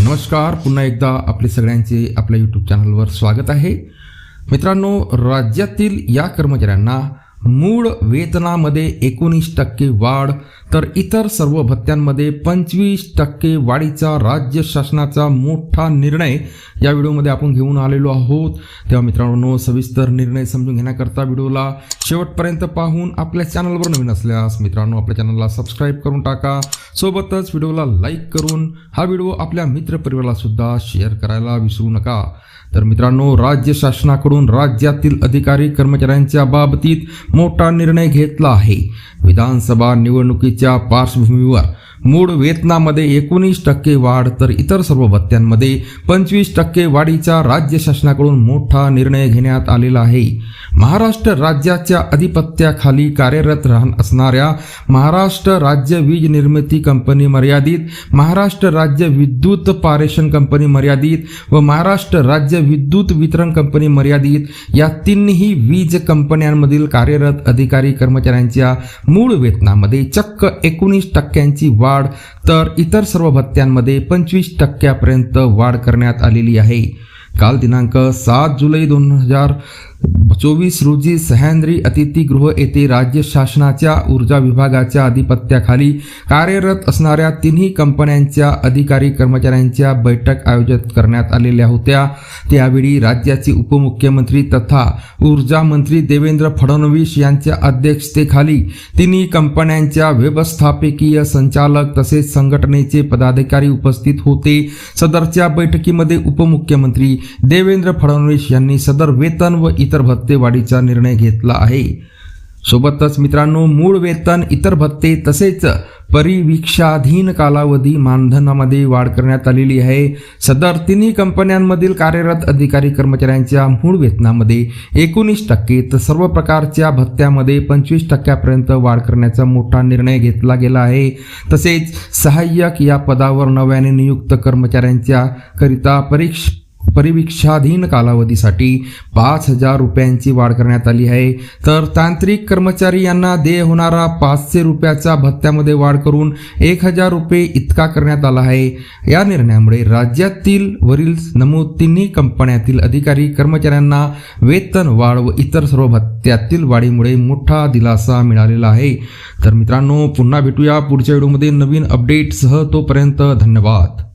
नमस्कार. पुन्हा एकदा आपले सगळ्यांचे आपल्या यूट्यूब चॅनलवर स्वागत आहे. मित्रांनो राज्यातील या कर्मचाऱ्यांना मूळ वेतनामध्ये एकोणीस टक्के वाढ तर इतर सर्व भत्त्यांमध्ये पंचवीस टक्के वाढीचा राज्य शासनाचा मोठा निर्णय या व्हिडिओमध्ये आपण घेऊन आलेलो आहोत. तेव्हा मित्रांनो सविस्तर निर्णय समजून घेण्याकरता व्हिडिओला शेवटपर्यंत पाहून आपल्या चॅनलवर नवीन असल्यास मित्रांनो आपल्या चॅनलला सबस्क्राईब करून टाका. सोबतच व्हिडिओला लाईक करून हा व्हिडिओ आपल्या मित्रपरिवाराला सुद्धा शेअर करायला विसरू नका. तर मित्रांनो राज्य शासनाकडून राज्यातील अधिकारी कर्मचाऱ्यांच्या बाबतीत मोठा निर्णय घेतला आहे. विधानसभा निवडणुकीत निवडणुकीच्या पार्श्वभूमीवर. मूळ वेतनामध्ये एकोणीस टक्के वाढ तर इतर सर्व भत्त्यांमध्ये पंचवीस टक्के वाढीचा राज्य शासनाकडून मोठा निर्णय घेण्यात आलेला आहे. महाराष्ट्र राज्याच्या अधिपत्याखाली कार्यरत राहण असणाऱ्या महाराष्ट्र राज्य वीज निर्मिती कंपनी मर्यादित महाराष्ट्र राज्य विद्युत पारेषण कंपनी मर्यादित व महाराष्ट्र राज्य विद्युत वितरण कंपनी मर्यादित या तिन्ही वीज कंपन्यांमधील कार्यरत अधिकारी कर्मचाऱ्यांच्या मूळ वेतनामध्ये चक्क एकोणीस टक्क्यांची वाढ तर इतर सर्व भत्त्यांमध्ये पंचवीस टक्क्यापर्यंत वाढ करण्यात आलेली आहे. काल दिनांक सात जुलै दोन हजार चोवीस रोजी सह्याद्री अतिथीगृह येथे राज्य शासनाच्या ऊर्जा विभागाच्या अधिपत्याखाली कार्यरत असणाऱ्या तिन्ही कंपन्यांच्या अधिकारी कर्मचाऱ्यांच्या बैठक आयोजित करण्यात आलेल्या होत्या. त्यावेळी राज्याचे उपमुख्यमंत्री तथा ऊर्जा मंत्री देवेंद्र फडणवीस यांच्या अध्यक्षतेखाली तिन्ही कंपन्यांच्या व्यवस्थापकीय संचालक तसेच संघटनेचे पदाधिकारी उपस्थित होते. सदरच्या बैठकीमध्ये उपमुख्यमंत्री देवेंद्र फडणवीस यांनी सदर वेतन व इतर भत्ते वाढीचा निर्णय घेतला आहे. सोबतच मित्रांनो मूळ वेतन इतर भत्ते तसेच परिवीक्षाधीन कालावधी मानधनामध्ये वाढ करण्यात आलेली आहे. सदर तिन्ही कंपन्यांमधील कार्यरत अधिकारी कर्मचाऱ्यांच्या मूळ वेतनामध्ये एकोणीस टक्के तर सर्व प्रकारच्या भत्त्यामध्ये पंचवीस टक्क्यापर्यंत वाढ करण्याचा मोठा निर्णय घेतला गेला आहे. तसेच सहाय्यक या पदावर नव्याने नियुक्त कर्मचाऱ्यांच्या करिता परीक्षा परिविक्षाधीन कालावधीसाठी पाच हजार रुपयांची वाढ करण्यात आली आहे. तर तांत्रिक कर्मचारी यांना देय होणारा पाचशे रुपयाचा भत्त्यामध्ये वाढ करून एक हजार रुपये इतका करण्यात आला आहे. या निर्णयामुळे राज्यातील वरील नमूद तिन्ही कंपन्यातील अधिकारी कर्मचाऱ्यांना वेतन वाढ व इतर सर्व भत्त्यातील वाढीमुळे मोठा दिलासा मिळालेला आहे. तर मित्रांनो पुन्हा भेटूया पुढच्या व्हिडिओमध्ये. नवीन अपडेटसह तोपर्यंत धन्यवाद.